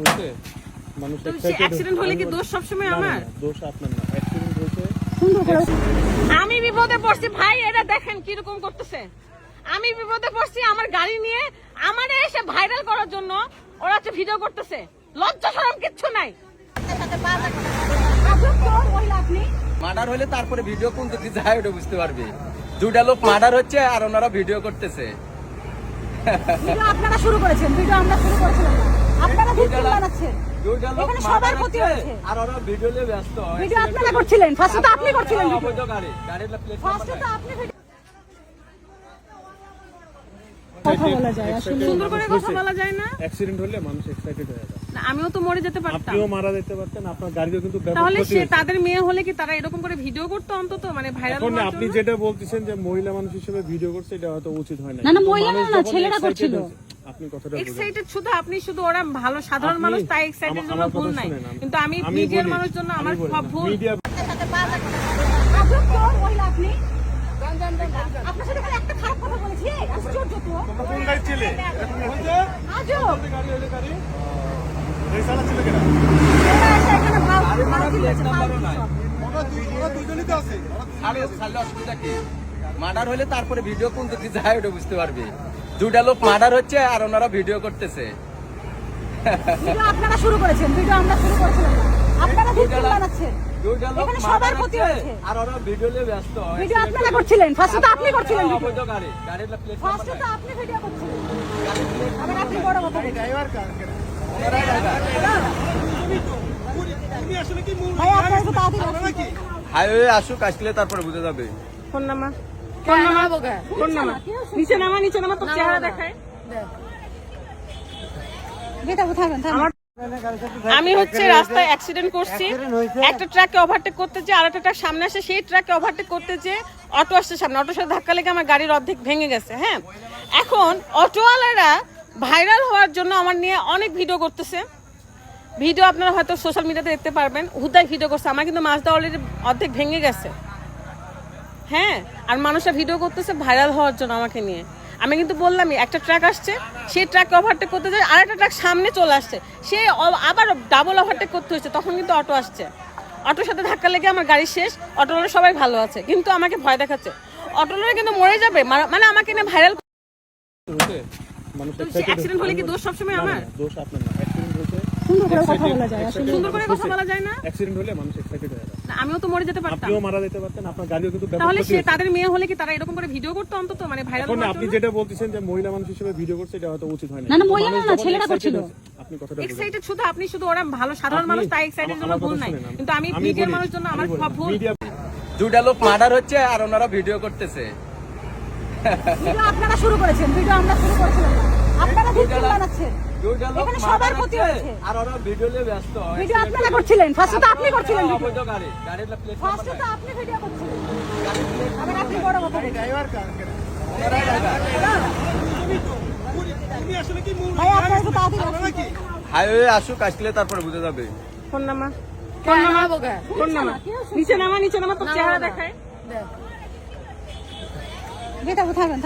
হয়েছে? মানুষ অ্যাক্সিডেন্ট হলে কি আমি দোষ সবসময় না, না, আমার? দোষ আপনার না। অ্যাক্সিডেন্ট হয়েছে। আমি বিপদে পড়ছি ভাই এটা দেখেন কীরকম করতেছে। আমি বিপদে পড়ছি আমার গাড়ি নিয়ে আমারে এসে ভাইরাল করার জন্য ওরা হচ্ছে ভিডিও করতেছে। লজ্জা শরম কিচ্ছু নাই। মার্ডার হলে তারপরে ভিডিও কোন দিকে যায় ওটা বুঝতে পারবে। দুটা লোক মার্ডার হচ্ছে আর ওনারা ভিডিও করতেছে। আপনারা শুরু করেছেন ভিডিও আমরা শুরু করেছিলাম। আপনারা ভিডিও বানাচ্ছেন এখানে সবার ক্ষতি হয়েছে আর ওরা ভিডিও নিয়ে ব্যস্ত। ভিডিও আপনারা করছিলেন ফার্স্টে তো আপনি করছিলেন ভিডিও গাড়ি গাড়ির প্লেট ফার্স্টে তো আপনি কথা বলা যায় আসলে। সুন্দর করে কথা বলা যায় না? অ্যাক্সিডেন্ট হলে মানুষ এক্সাইটেড হয়ে যায় না, আমিও তো মরে যেতে পারতাম। আপনিও মারা যেতে পারতেন আপনার গাড়িও কিন্তু তাহলে সে তাদের মেয়ে হলে কি তারা এরকম করে ভিডিও করতো অন্তত? মানে ভাইরাল এখন আপনি যেটা বলতেছেন যে মহিলা মানুষ হিসেবে ভিডিও করছে এটা হয়তো উচিত হয় না না, না, মহিলা না, ছেলেরা করছিল। আপনি কথাটা এক্সাইটেড শুধু আপনি শুধু ওরা ভালো সাধারণ মানুষ তাই এক্সাইটেড জন্য ভুল নাই। কিন্তু আমি মিডিয়ার মানুষ জন্য আমার সব ভুল। আপনি। আপনার সাথে একটা খারাপ কথা বলেছি আশ্চর্য তো। কোন গাড়ি ছিলে? আজব। গাড়ি গাড়ি? এই কেন। আরে অসুবিধা কি? মার্ডার হলে তারপরে ভিডিও কোন দিকে যায় ওটা বুঝতে পারবে। দুটা লোক মার্ডার হচ্ছে আর ওনারা ভিডিও করতেছে। ভিডিও আপনারা শুরু করেছেন ভিডিও আমরা শুরু করেছিলাম। না আপনারা ভিডিও দুইটা বানাচ্ছেন। এখানে সবার ক্ষতি হয়েছে আর ওরা ভিডিও নিয়ে ব্যস্ত। ভিডিও আপনারা করছিলেন ফার্স্টে তো আপনি করছিলেন ভিডিও গাড়ি গাড়ির প্লেট ফার্স্টে তো আপনি ভিডিও করছিলেন। আবার আপনি বড় কথা বলছেন। ভাই আপনারা একটু তাড়াতাড়ি আসুন। হাইওয়ে আসুক আসলে তারপরে বুঝে যাবে। ফোন নামা ফোন নামা? ফোন নামা? নিচে নামা নিচে নামা তোর চেহারা দেখায়। আমি হচ্ছে রাস্তায় অ্যাক্সিডেন্ট করছি। একটা ট্রাককে ওভারটেক করতে যে আরেকটা ট্রাক সামনে আসে সেই ট্রাককে ওভারটেক করতে যে অটো আসছে সামনে। অটোর সাথে ধাক্কা লেগে আমার গাড়ির অর্ধেক ভেঙে গেছে হ্যাঁ? এখন অটোওয়ালারা ভাইরাল হওয়ার জন্য আমার নিয়ে অনেক ভিডিও করতেছে। ভিডিও আপনারা হয়তো সোশ্যাল মিডিয়াতে দেখতে পারবেন। হুদায় ভিডিও করছে। আমার কিন্তু মাছটা অলরেডি অর্ধেক ভেঙে গেছে। হ্যাঁ আর মানুষরা ভিডিও করতেছে ভাইরাল হওয়ার জন্য আমাকে নিয়ে। আমি কিন্তু বললামই একটা ট্রাক আসছে সেই ট্রাককে ওভারটেক করতে যায় আর একটা ট্রাক সামনে চলে আসছে। সে আবার ডাবল ওভারটেক করতে হচ্ছে তখন কিন্তু অটো আসছে। অটোর সাথে ধাক্কা লেগে আমার গাড়ি শেষ অটোলোরে সবাই ভালো আছে কিন্তু আমাকে ভয় দেখাচ্ছে। অটোলোরে কিন্তু মরে যাবে মানে আমাকে নিয়ে ভাইরাল অ্যাক্সিডেন্ট হলে কি দোষ সবসময় না, না, আমার? দোষ আপনার না। অ্যাক্সিডেন্ট হয়েছে সুন্দর করে কথা বলা যায় সুন্দর করে কথা বলা যায় না? অ্যাক্সিডেন্ট হলে মানুষ এক্সাইটেড হয়ে যায় না, আমিও তো মরে যেতে পারতাম। আপনিও মারা যেতে পারতেন আপনার গাড়িও কিন্তু তাহলে সে তাদের মেয়ে হলে কি তারা এরকম করে ভিডিও করতো অন্তত? মানে ভাইরাল আপনি যেটা বলতেছেন যে মহিলা মানুষ হিসেবে ভিডিও করছে এটা হয়তো উচিত হয় না না, মহিলা না, ছেলেরা করছিল। আপনি কথাটা এক্সাইটেড শুধু আপনি শুধু ওরা ভালো সাধারণ মানুষ তাই এক্সাইটেড জন্য ভুল নাই। কিন্তু আমি আমি মিডিয়ার মানুষ জন্য আমার সব ভুল দুটা লোক মার্ডার হচ্ছে আর ওনারা ভিডিও করতেছে। ভিডিও আপনারা শুরু করেছেন ভিডিও আমরা শুরু করেছিলাম। আপনারা ভিডিও দুইটা লোক- বানাচ্ছেন দুইটা লোক এখানে সবার ক্ষতি হয়েছে আর ওরা ভিডিও নিয়ে ব্যস্ত। ভিডিও আপনারা করছিলেন? ফার্স্টে তো আপনি করছিলেন ভিডিও অবৈধ গাড়ি। গাড়ির প্লেট তো আপনি ভিডিও করছিলেন। আবার আপনি বড় কথা বলছেন। ভাই আপনারা একটু তাড়াতাড়ি আসুন। হাইওয়ে আসুক আসলে তারপরে বুঝে যাবে। ফোন নামা। ফোন নামা। ফোন নামা। নিচে নামা নিচে নামা। তোর চেহারা দেখায়। থাকবেন